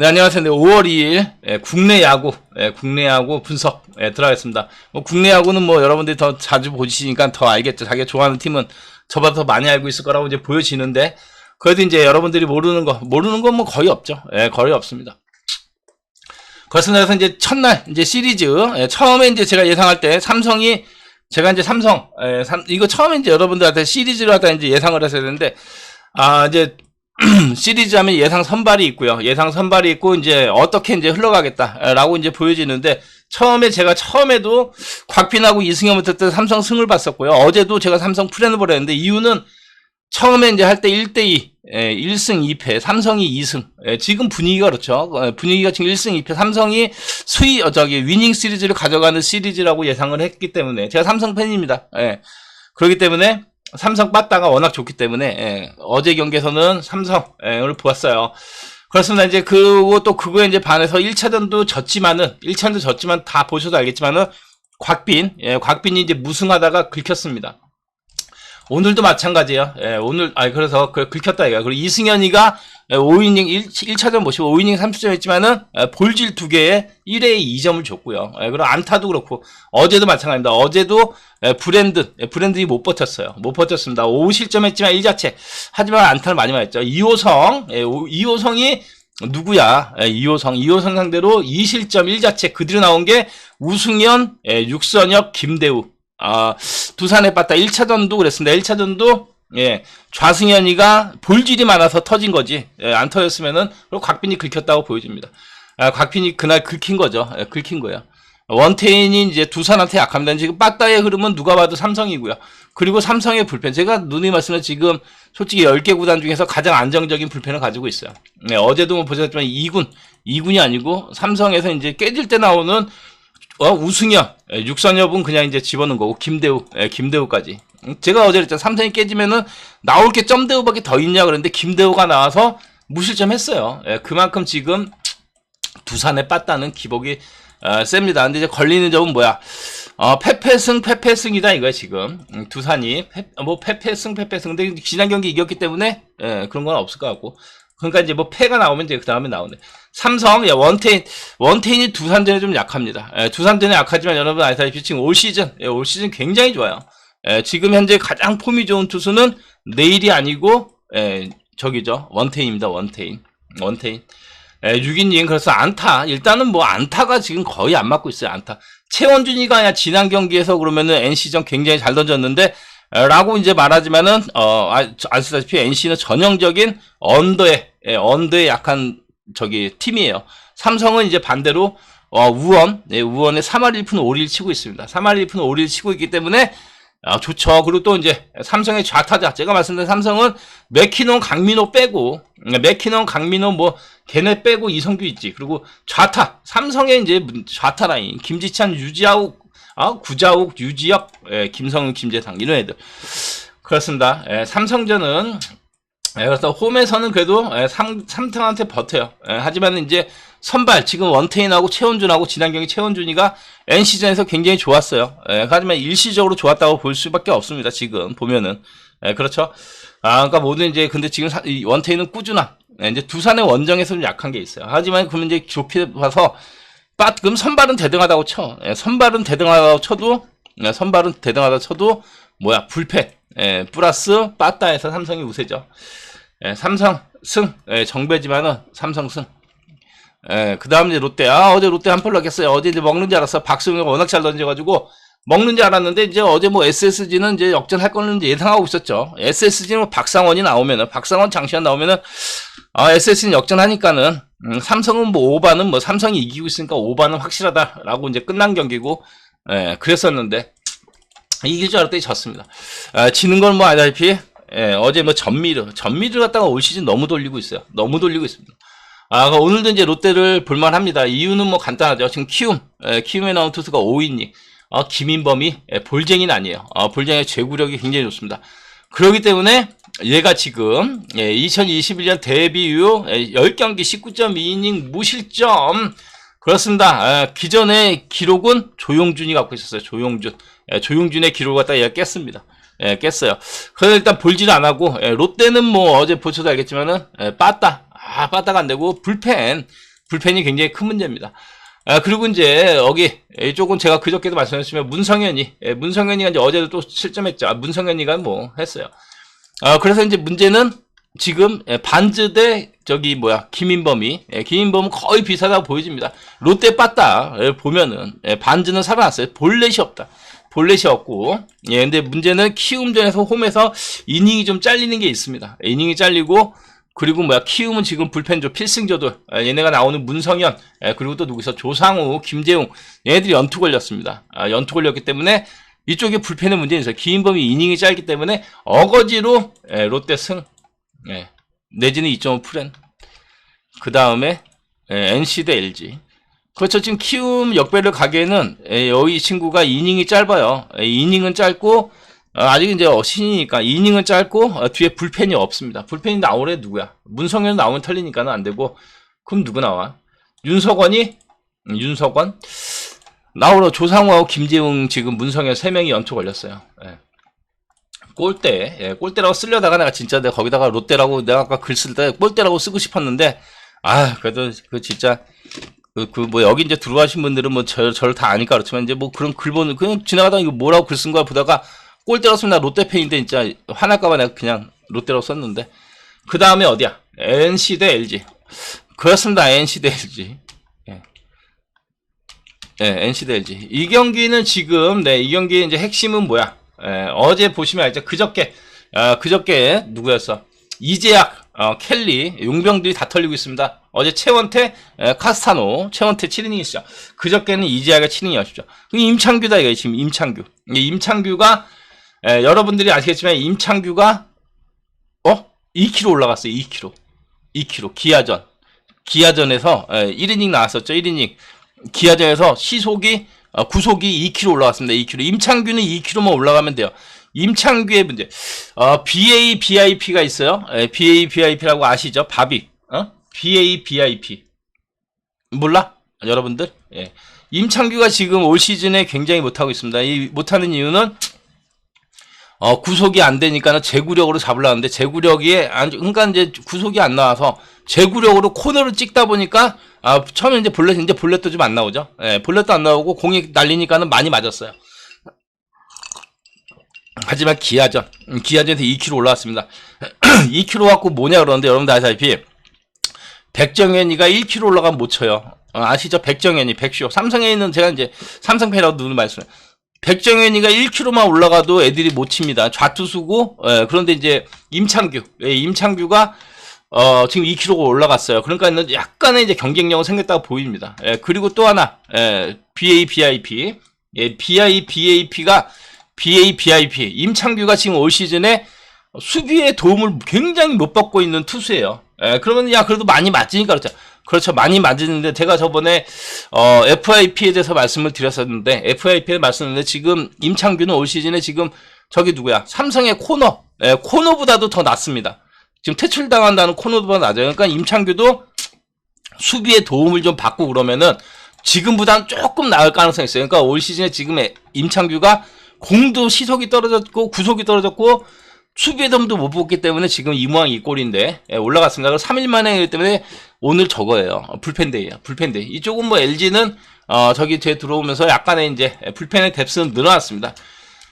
네, 안녕하세요. 네, 5월 2일 예, 국내 야구, 예, 국내 야구 분석 예, 들어가겠습니다. 뭐 국내 야구는 뭐 여러분들이 더 자주 보시니까 더 알겠죠. 자기가 좋아하는 팀은 저보다 더 많이 알고 있을 거라고 이제 보여지는데 그래도 이제 여러분들이 모르는 거, 모르는 건 뭐 거의 없죠. 예, 거의 없습니다. 그렇습니다. 그래서 이제 첫날 이제 시리즈 예, 처음에 이제 제가 예상할 때 삼성이 제가 이제 삼성 예, 삼, 이거 처음에 이제 여러분들한테 시리즈로 하다 이제 예상을 했어야 되는데 아 이제 시리즈 하면 예상 선발이 있고요. 예상 선발이 있고 이제 어떻게 이제 흘러가겠다라고 이제 보여지는데 처음에 제가 처음에도 곽빈하고 이승현 부터 삼성 승을 봤었고요. 어제도 제가 삼성 프렌을 보냈는데 이유는 처음에 이제 할 때 1대2, 예, 1승 2패, 삼성이 2승. 예, 지금 분위기가 그렇죠. 어, 분위기가 지금 1승 2패, 삼성이 수위, 어, 저기, 위닝 시리즈를 가져가는 시리즈라고 예상을 했기 때문에, 제가 삼성 팬입니다. 예. 그렇기 때문에, 삼성 빠따가 워낙 좋기 때문에, 예, 어제 경기에서는 삼성을 예, 보았어요. 그렇습니다. 이제 그거 또 그거에 이제 반해서 1차전도 졌지만은, 1차전도 졌지만 다 보셔도 알겠지만은, 곽빈, 예, 곽빈이 이제 무승하다가 긁혔습니다. 오늘도 마찬가지예요. 예, 오늘 아 그래서 그 긁혔다 이거. 그리고 이승현이가 5이닝 1, 1차전 모시고 5이닝 30점 했지만은 예, 볼질 두 개에 1회에 2점을 줬고요. 예, 그리고 안타도 그렇고 어제도 마찬가지입니다. 어제도 예, 브랜드 예, 브랜드이 못 버텼어요. 못 버텼습니다. 5실점 했지만 1자체. 하지만 안타를 많이 맞았죠. 이호성 예, 오- 이호성이 누구야? 예, 이호성, 이호성 상대로 2실점 1자체 그대로 나온 게 우승현, 예, 육선혁, 김대우. 아, 두산에 빠따 1차전도 그랬습니다. 1차전도 예, 좌승현이가 볼질이 많아서 터진 거지. 예, 안 터졌으면은 곽빈이 긁혔다고 보여집니다. 아, 곽빈이 그날 긁힌 거죠. 예, 긁힌 거예요. 원태인이 이제 두산한테 약합니다. 지금 빠따의 흐름은 누가 봐도 삼성이고요. 그리고 삼성의 불펜. 제가 누누이 말씀을 지금 솔직히 10개 구단 중에서 가장 안정적인 불펜을 가지고 있어요. 네, 어제도 뭐 보셨지만 2군, 2군이 아니고 삼성에서 이제 깨질 때 나오는 어, 우승현, 예, 육선엽은 그냥 이제 집어넣은 거고, 김대우, 예, 김대우까지. 음, 제가 어제 그랬잖아요. 삼성이 깨지면은 나올 게 점대우밖에 더 있냐 그랬는데, 김대우가 나와서 무실점 했어요. 예, 그만큼 지금 두산에 빠따는 기복이 어, 셉니다. 근데 이제 걸리는 점은 뭐야? 어, 페페승, 페페승이다 이거야, 지금. 음, 두산이. 페, 뭐, 페페승, 페페승. 근데 지난 경기 이겼기 때문에, 예, 그런 건 없을 것 같고. 그러니까 이제 뭐 패가 나오면 이제 그 다음에 나오네. 삼성, 야, 원테인, 원테인이 두산전에 좀 약합니다. 예, 두산전에 약하지만 여러분 아시다시피 지금 올 시즌, 예, 올 시즌 굉장히 좋아요. 예, 지금 현재 가장 폼이 좋은 투수는 내일이 아니고, 예, 저기죠. 원테인입니다, 원테인. 원테인. 예, 6인닝, 그래서 안타. 일단은 뭐 안타가 지금 거의 안 맞고 있어요, 안타. 최원준이가 아니라 지난 경기에서 그러면은 NC전 굉장히 잘 던졌는데, 에, 라고 이제 말하지만은, 어, 아, 아시다시피 NC는 전형적인 언더에, 예, 언더에 약한 저기 팀이에요. 삼성은 이제 반대로, 어, 우원, 예, 우원에 3할 1푼 5리를 치고 있습니다. 3할 1푼 5리를 치고 있기 때문에, 아, 좋죠. 그리고 또 이제 삼성의 좌타자. 제가 말씀드린 삼성은 맥키논, 강민호 빼고, 음, 맥키논, 강민호 뭐, 걔네 빼고 이성규 있지. 그리고 좌타. 삼성의 이제 좌타 라인. 김지찬, 유지하고, 아, 구자욱, 유지혁, 예, 김성훈, 김재상. 이런 애들. 그렇습니다. 예, 삼성전은, 예, 그래서 홈에서는 그래도 예, 삼, 삼성한테 버텨요. 예, 하지만 이제 선발, 지금 원태인하고 최원준하고 지난 경기 최원준이가 NC전에서 굉장히 좋았어요. 예, 하지만 일시적으로 좋았다고 볼 수밖에 없습니다. 지금 보면은. 예, 그렇죠. 아, 그러니까 모든 이제 근데 지금 사- 이 원태인은 꾸준함. 예, 이제 두산의 원정에서 좀 약한 게 있어요. 하지만 그러면 이제 좁게 봐서 빠, 그럼 선발은 대등하다고 쳐. 예, 선발은 대등하다고 쳐도 예, 선발은 대등하다고 쳐도 뭐야 불패. 예, 플러스 빠따에서 삼성이 우세죠. 예, 삼성 승. 예, 정배지만은 삼성 승. 예, 그 다음 이제 롯데. 아, 어제 롯데 한풀 넣겠어요. 어제 이제 먹는 줄 알았어. 박승우가 워낙 잘 던져가지고, 먹는 줄 알았는데, 이제 어제 뭐 SSG는 이제 역전할 거는 예상하고 있었죠. SSG는 뭐 박상원이 나오면은, 박상원 장시환 나오면은, 아, SSG는 역전하니까는, 음, 삼성은 뭐 5반은 뭐 삼성이 이기고 있으니까 5반은 확실하다라고 이제 끝난 경기고, 예, 그랬었는데, 이길 줄 알았더니 졌습니다. 아, 지는 건뭐 알다시피, 예, 어제 뭐 전미르, 전미르 갖다가 올 시즌 너무 돌리고 있어요. 너무 돌리고 있습니다. 아, 그 오늘도 이제 롯데를 볼만합니다. 이유는 뭐 간단하죠. 지금 키움, 에, 키움에 나온 투수가 5인이, 어, 김인범이 에, 볼쟁이는 아니에요. 어, 볼쟁이의 제구력이 굉장히 좋습니다. 그렇기 때문에 얘가 지금 예, 2021년 데뷔 이후 에, 10경기 19.2이닝 무실점 그렇습니다. 에, 기존의 기록은 조용준이 갖고 있었어요. 조용준. 에, 조용준의 기록을 갖다 얘가 깼습니다. 예, 깼어요. 그래서 일단 볼질 안 하고, 예, 롯데는 뭐 어제 보셔도 알겠지만은, 예, 빠따. 아, 빠따가 안 되고, 불펜. 불펜이 굉장히 큰 문제입니다. 아, 그리고 이제 여기 이쪽은 제가 그저께도 말씀드렸지만 문성현이 예, 문성현이가 이제 어제도 또 실점했죠. 아, 문성현이가 뭐 했어요. 아, 그래서 이제 문제는 지금 예, 반즈 대 저기 뭐야 김인범이 예, 김인범은 거의 비슷하다고 보여집니다. 롯데 빠따 예, 보면은 예, 반즈는 살아났어요. 볼넷이 없다. 볼넷이 없고 예 근데 문제는 키움전에서 홈에서 이닝이 좀 잘리는 게 있습니다. 이닝이 잘리고 그리고 뭐야 키움은 지금 불펜조 필승조들 아, 얘네가 나오는 문성현 예, 그리고 또 누구서 조상우 김재웅 얘네들이 연투 걸렸습니다. 아, 연투 걸렸기 때문에 이쪽에 불펜의 문제는 있어요. 김인범이 이닝이 짧기 때문에 어거지로 예, 롯데 승 예, 내지는 2.5 프렌 그 다음에 NC 대 LG 그렇죠. 지금 키움 역배를 가기에는 예, 여기 이 친구가 이닝이 짧아요. 예, 이닝은 짧고 어, 아직 이제 어, 신이니까 이닝은 짧고 어, 뒤에 불펜이 없습니다. 불펜이 나오래 누구야? 문성현 나오면 털리니까는 안 되고 그럼 누구 나와? 윤석원이? 음, 윤석원? 나오러 조상우하고 김재웅 지금 문성현 세 명이 연투 걸렸어요. 예. 골대, 예, 골대라고 쓰려다가 내가 진짜 내가 거기다가 롯데라고 내가 아까 글 쓸 때 골대라고 쓰고 싶었는데, 아, 그래도 그 진짜, 그, 그, 뭐, 여기 이제 들어가신 분들은 뭐, 저, 저를 다 아니까 그렇지만, 이제 뭐 그런 글 보는, 그냥 지나가다가 이거 뭐라고 글 쓴 거야 보다가, 골대라고 쓰면 나 롯데 팬인데 진짜 화날까봐 내가 그냥 롯데라고 썼는데, 그 다음에 어디야? NC 대 LG. 그렇습니다, NC 대 LG. 예. 예, NC 대 LG. 이 경기는 지금, 네, 이 경기의 이제 핵심은 뭐야? 예, 어제 보시면 알죠. 그저께, 어, 그저께 누구였어? 이재학, 어, 켈리, 용병들이 다 털리고 있습니다. 어제 최원태, 에, 카스타노, 최원태 7이닝이시죠. 그저께는 이재학의 7이닝이었죠. 임창규다, 이거 지금 임창규. 이 임창규가, 에, 여러분들이 아시겠지만, 임창규가, 어? 2kg 올라갔어요, 2kg. 2kg. 기아전. 기아전에서, 에, 1이닝 나왔었죠, 1이닝. 기아전에서 시속이, 어, 구속이 2km 올라갔습니다. 2km. 임창규는 2km만 올라가면 돼요. 임창규의 문제. 어, BA BIP가 있어요. 예, BA BIP라고 아시죠? 바빅. 어? BA BIP. 몰라? 여러분들? 예. 임창규가 지금 올 시즌에 굉장히 못하고 있습니다. 이 못하는 이유는 어, 구속이 안 되니까는 제구력으로 잡으려는데 제구력이 안, 그러니까 이제 구속이 안 나와서 제구력으로 코너를 찍다 보니까 아, 처음에 이제 볼렛 이제 볼렛도 좀 안 나오죠. 예, 볼렛도 안 나오고 공이 날리니까는 많이 맞았어요. 하지만 기아전, 음, 기아전에서 2kg 올라왔습니다. 2kg 갖고 뭐냐 그러는데 여러분들 아시다시피 백정현이가 1kg 올라가면 못 쳐요. 어, 아시죠? 백정현이, 백쇼. 삼성에 있는 제가 이제 삼성패라고 누누 말씀을. 백정현이가 1kg만 올라가도 애들이 못 칩니다. 좌투수고, 예, 그런데 이제 임창규, 예, 임창규가 어, 지금 2kg가 올라갔어요. 그러니까 약간의 이제 경쟁력은 생겼다고 보입니다. 예, 그리고 또 하나, 예, BA, BIP. 예, BI, BAP가, BA, BIP. 임창규가 지금 올 시즌에 수비의 도움을 굉장히 못 받고 있는 투수예요. 예, 그러면, 야, 그래도 많이 맞으니까 그렇죠. 그렇죠. 많이 맞는데, 제가 저번에, 어, FIP에 대해서 말씀을 드렸었는데, FIP에 말씀드렸는데, 지금 임창규는 올 시즌에 지금, 저기 누구야? 삼성의 코너, 예, 코너보다도 더 낫습니다. 지금 퇴출당한다는 코너보다 낮아요. 그러니까 임창규도 수비에 도움을 좀 받고 그러면은 지금보다는 조금 나을 가능성이 있어요. 그러니까 올 시즌에 지금 임창규가 공도 시속이 떨어졌고 구속이 떨어졌고 수비의 도움도 못 받기 때문에 지금 이무왕 이 꼴인데 예, 올라갔습니다. 3일 만에 때문에 오늘 저거예요. 불펜데이야. 불펜데이. 이쪽은 뭐 LG는 어 저기 제 들어오면서 약간의 이제 불펜의 뎁스는 늘어났습니다.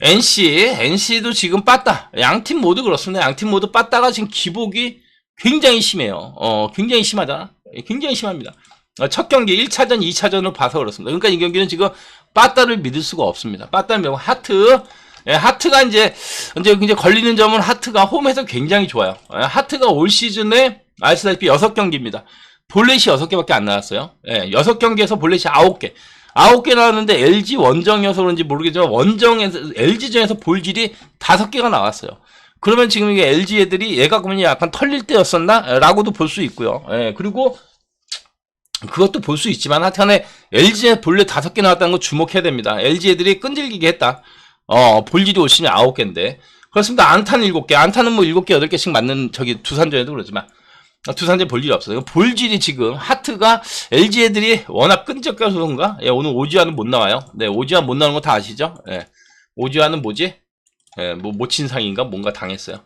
NC, NC도 지금 빠따. 양팀 모두 그렇습니다. 양팀 모두 빠따가 지금 기복이 굉장히 심해요. 어, 굉장히 심하다. 굉장히 심합니다. 어, 첫 경기 1차전, 2차전을 봐서 그렇습니다. 그러니까 이 경기는 지금 빠따를 믿을 수가 없습니다. 빠따는 뭐 하트, 예, 하트가 이제, 이제, 이제 걸리는 점은 하트가 홈에서 굉장히 좋아요. 예, 하트가 올 시즌에 아시다시피 6경기입니다. 볼넷이 6개밖에 안 나왔어요. 예, 6경기에서 볼넷이 9개. 아홉 개 나왔는데 LG 원정이어서 그런지 모르겠지만 원정에서 LG전에서 볼질이 다섯 개가 나왔어요. 그러면 지금 이게 LG 애들이 얘가 그러면 약간 털릴 때였었나? 라고도 볼 수 있고요. 예, 그리고 그것도 볼 수 있지만 하여튼에 LG에 볼넷 다섯 개 나왔다는 거 주목해야 됩니다. LG 애들이 끈질기게 했다. 어, 볼질이 오시면 아홉 개인데. 그렇습니다. 안타는 일곱 개. 안타는 뭐 일곱 개, 여덟 개씩 맞는 저기 두산전에도 그러지만. 두산전 볼 일이 없어요. 볼질이 지금 하트가 LG 애들이 워낙 끈적여서 그런가? 예, 오늘 오지환은 못 나와요. 네, 오지환 못 나오는 거 다 아시죠? 예. 오지환은 뭐지? 예, 뭐 모친상인가 뭔가 당했어요.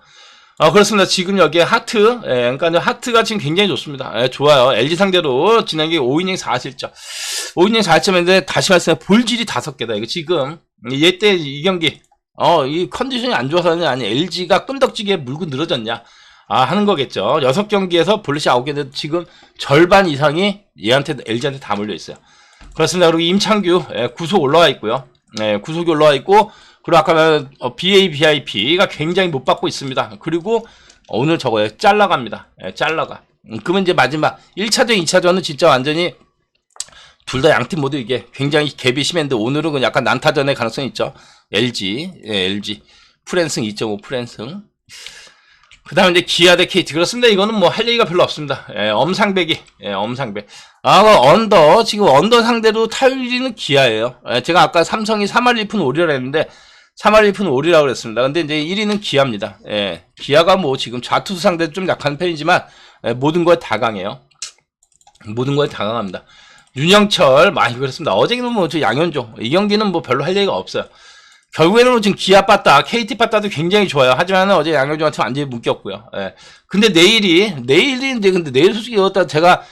아, 그렇습니다. 지금 여기에 하트, 예, 그러니까 하트가 지금 굉장히 좋습니다. 예, 좋아요. LG 상대로 지난 게 5이닝 4실점. 5이닝 4실점인데 다시 말씀해 볼질이 다섯 개다. 이거 지금 얘때 이 경기 어, 이 컨디션이 안 좋아서는 아니 LG가 끈덕지게 물고 늘어졌냐? 아, 하는 거겠죠. 여섯 경기에서 볼넷이 아홉 개인데 지금 절반 이상이 얘한테 LG한테 다 몰려 있어요. 그렇습니다. 그리고 임창규 예, 구속 올라와 있고요. 예, 구속이 올라와 있고 그리고 아까 어, BA, BIP가 굉장히 못 받고 있습니다. 그리고 오늘 저거에 잘라갑니다. 예, 잘라가. 음, 그러면 이제 마지막 1차전, 2차전은 진짜 완전히 둘 다 양팀 모두 이게 굉장히 갭이 심했는데 오늘은 그 약간 난타전의 가능성이 있죠. LG, 예, LG. 프랜승 2.5 프랜승. 그 다음에 이제 기아 대 KT. 그렇습니다. 이거는 뭐 할 얘기가 별로 없습니다. 예, 엄상백이, 예, 엄상백. 아, 그 언더, 지금 언더 상대로 타율이는 기아예요. 예, 제가 아까 삼성이 3할 1푼 5리라 했는데, 3할 1푼 5리라고 그랬습니다. 근데 이제 1위는 기아입니다. 예, 기아가 뭐 지금 좌투수 상대 좀 약한 편이지만, 예, 모든 거에 다 강해요. 모든 거에 다 강합니다. 윤영철, 많이 그렇습니다. 어제는 뭐 저 양현종. 이 경기는 뭐 별로 할 얘기가 없어요. 결국에는 뭐 지금 기아 빠따, KT 빠따도 굉장히 좋아요. 하지만 어제 양현종한테 완전히 묶였고요. 예. 근데 내일이, 내일이 이제 근데 내일 솔직히 이었다 제가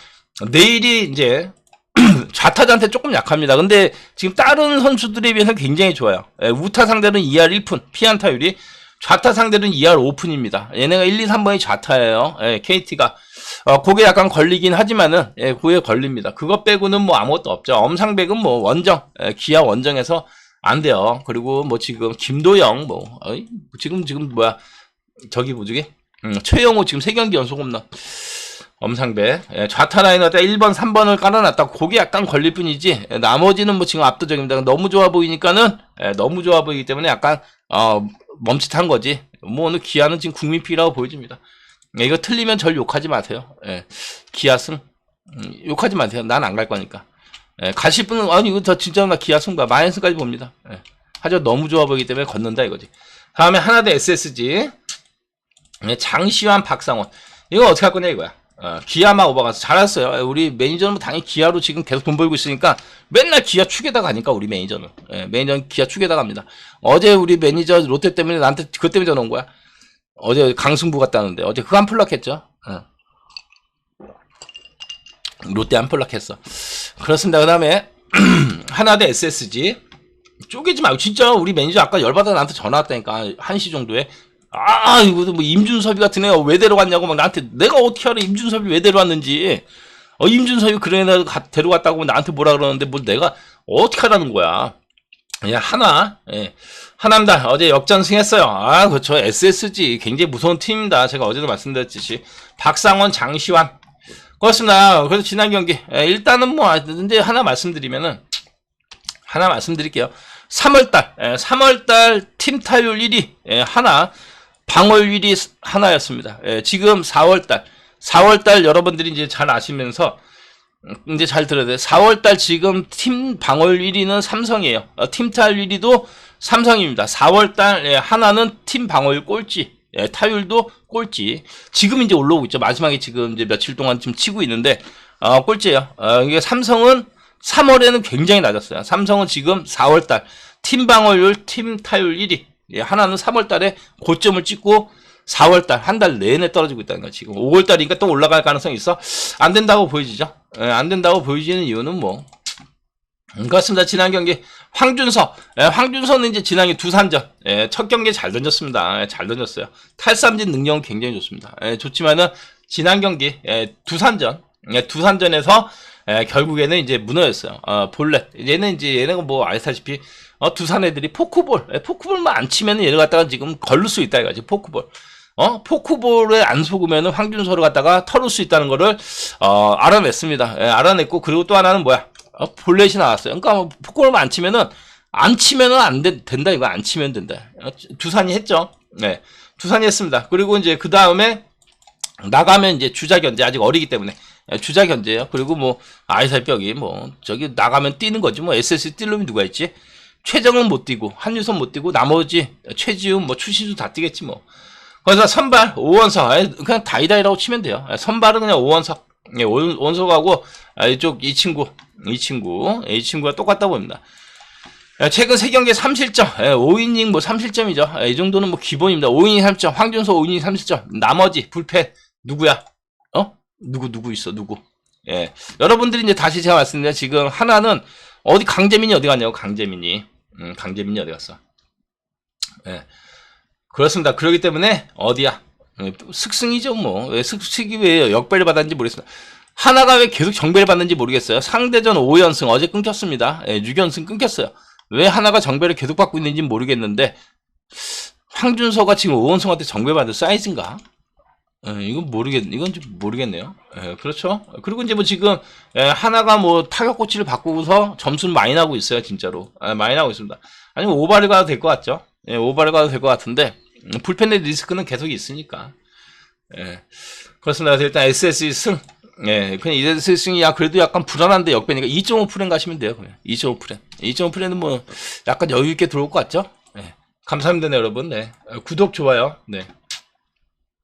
내일이 이제 좌타자한테 조금 약합니다. 근데 지금 다른 선수들에 비해서 굉장히 좋아요. 예, 우타 상대는 2할 1푼, 피안타율이 좌타 상대는 2할 5푼입니다. 얘네가 1, 2, 3번이 좌타예요. 예, KT가. 어, 그게 약간 걸리긴 하지만은, 예, 그게 걸립니다. 그것 빼고는 뭐 아무것도 없죠. 엄상백은 뭐 원정, 예, 기아 원정에서 안 돼요. 그리고 뭐 지금 김도영, 뭐, 어이, 지금, 지금 뭐야. 저기 뭐지? 음, 최영호 지금 3경기 연속 홈런. 엄상배. 예, 좌타 라인에다 1번, 3번을 깔아놨다. 그게 약간 걸릴 뿐이지. 예, 나머지는 뭐 지금 압도적입니다. 너무 좋아 보이니까는, 예, 너무 좋아 보이기 때문에 약간, 어, 멈칫한 거지. 뭐 오늘 기아는 지금 국민피라고 보여집니다. 예, 이거 틀리면 절 욕하지 마세요. 예, 기아 승. 음, 욕하지 마세요. 난 안 갈 거니까. 예, 가실 분은, 아니, 이거 저 진짜 나 기아 승가. 마이너스까지 봅니다. 예, 하지만 너무 좋아 보이기 때문에 걷는다 이거지. 다음에 하나 대 SSG. 예, 장시환, 박상원. 이거 어떻게 할 거냐 이거야. 어, 기아만 오버가서 잘했어요. 우리 매니저는 당연히 기아로 지금 계속 돈 벌고 있으니까 맨날 기아 축에다 가니까 우리 매니저는. 예, 매니저는 기아 축에다 갑니다. 어제 우리 매니저 롯데 때문에 나한테 그것 때문에 전화 온 거야. 어제 강승부 갔다는데 어제 그거 한 플락 했죠. 어. 롯데 한 플락 했어. 그렇습니다. 그 다음에 하나 대 SSG 쪼개지 말고 진짜 우리 매니저 아까 열받아 나한테 전화 왔다니까 1시 정도에 아, 이거 뭐 임준섭이 같은 애가 왜 데려갔냐고 막 나한테 내가 어떻게 알아 임준섭이 왜 데려왔는지. 어, 임준섭이 그런 가- 데려갔다고 나한테 뭐라 그러는데 뭘 내가 어떻게 하라는 거야. 그냥 하나, 예. 하나입니다. 어제 역전승했어요. 아, 그렇죠. SSG 굉장히 무서운 팀입니다. 제가 어제도 말씀드렸듯이 박상원, 장시환. 그렇습니다. 그래서 지난 경기 예, 일단은 뭐 이제 하나 말씀드리면은 하나 말씀드릴게요. 3월달, 3월달 팀 타율 1위 하나, 1위 하나였습니다. 예, 지금 4월달, 4월달 여러분들이 이제 잘 아시면서 음, 이제 잘 들어야 돼요. 4월달 지금 팀 방어율 1위는 삼성이에요. 어, 팀 타율 1위도 삼성입니다. 4월달 예, 하나는 팀 방어율 꼴찌, 예, 타율도 꼴찌. 지금 이제 올라오고 있죠. 마지막에 지금 이제 며칠 동안 지금 치고 있는데 어, 꼴찌예요. 어, 이게 삼성은 3월에는 굉장히 낮았어요. 삼성은 지금 4월달 팀 방어율, 팀 타율 1위. 예, 하나는 3월 달에 고점을 찍고 4월 달 한 달 내내 떨어지고 있다는 거야 지금. 5월 달이니까 또 올라갈 가능성이 있어. 안 된다고 보여지죠? 예, 안 된다고 보여지는 이유는 뭐. 음, 그렇습니다. 지난 경기 황준서 예, 황준서는 이제 지난 게 두산전. 예, 첫 경기에 잘 던졌습니다. 예, 잘 던졌어요. 탈삼진 능력은 굉장히 좋습니다. 예, 좋지만은 지난 경기 예, 두산전. 예, 두산전에서 예, 결국에는 이제 무너졌어요 어, 볼넷 얘는 이제 얘네가 뭐 아시다시피 어, 두산 애들이 포크볼, 예, 포크볼만 안 치면 얘를 갖다가 지금 걸릴 수 있다 이거지, 포크볼. 어, 포크볼에 안 속으면 황준서를 갖다가 털을 수 있다는 거를, 어, 알아냈습니다. 예, 알아냈고, 그리고 또 하나는 뭐야? 어, 볼넷이 나왔어요. 그러니까 뭐 포크볼만 안 치면은, 안 치면은 안 되, 된다, 이거 안 치면 된다. 어, 두산이 했죠. 네. 두산이 했습니다. 그리고 이제 그 다음에, 나가면 이제 주자 견제, 아직 어리기 때문에. 예, 주자 견제요. 그리고 뭐, 아이살벽이 뭐, 저기 나가면 뛰는 거지. 뭐, SSC 뛸 놈이 누가 있지? 최정은 못 뛰고 한유선 못 뛰고 나머지 최지훈 뭐 추신수 다 뛰겠지 뭐. 그래서 선발 오원석 그냥 다이다이라고 치면 돼요. 선발은 그냥 오원석 예, 오원석하고 이쪽 이 친구 이 친구 이 친구가 똑같다 보입니다. 예, 최근 3경기 3실점, 5이닝 뭐 3실점이죠. 예, 이 정도는 뭐 기본입니다. 5이닝 3실점, 황준서 5이닝 3실점. 나머지 불펜 누구야? 어? 누구 누구 있어? 누구? 예. 여러분들이 이제 다시 제가 말씀드려 지금 하나는 어디 강재민이 어디 갔냐고 강재민이. 음, 강재민이 어디 갔어? 예. 그렇습니다. 그렇기 때문에 어디야? 예, 승이죠 뭐. 왜 승식이 왜 역배를 받았는지 모르겠습니다. 하나가 왜 계속 정배를 받는지 모르겠어요. 상대전 5연승 어제 끊겼습니다. 예, 6연승 끊겼어요. 왜 하나가 정배를 계속 받고 있는지 모르겠는데 황준서가 지금 5연승한테 정배 받을 사이즈인가? 예, 이건 모르겠, 이건 좀 모르겠네요. 예, 그렇죠. 그리고 이제 뭐 지금, 예, 하나가 뭐 타격 코치를 바꾸고서 점수는 많이 나고 있어요, 진짜로. 예, 많이 나고 있습니다. 아니면 오바를 가도 될 것 같죠. 예, 오바를 가도 될 것 같은데, 음, 불펜의 리스크는 계속 있으니까. 예, 그렇습니다. 일단 SSE 승. 예, 그냥 SSE 승이 야, 그래도 약간 불안한데 역배니까 2.5프렌 가시면 돼요, 그냥. 2.5프렌. 2.5프렌은 뭐, 약간 여유 있게 들어올 것 같죠? 예. 감사합니다, 네, 여러분. 네. 어, 구독, 좋아요. 네.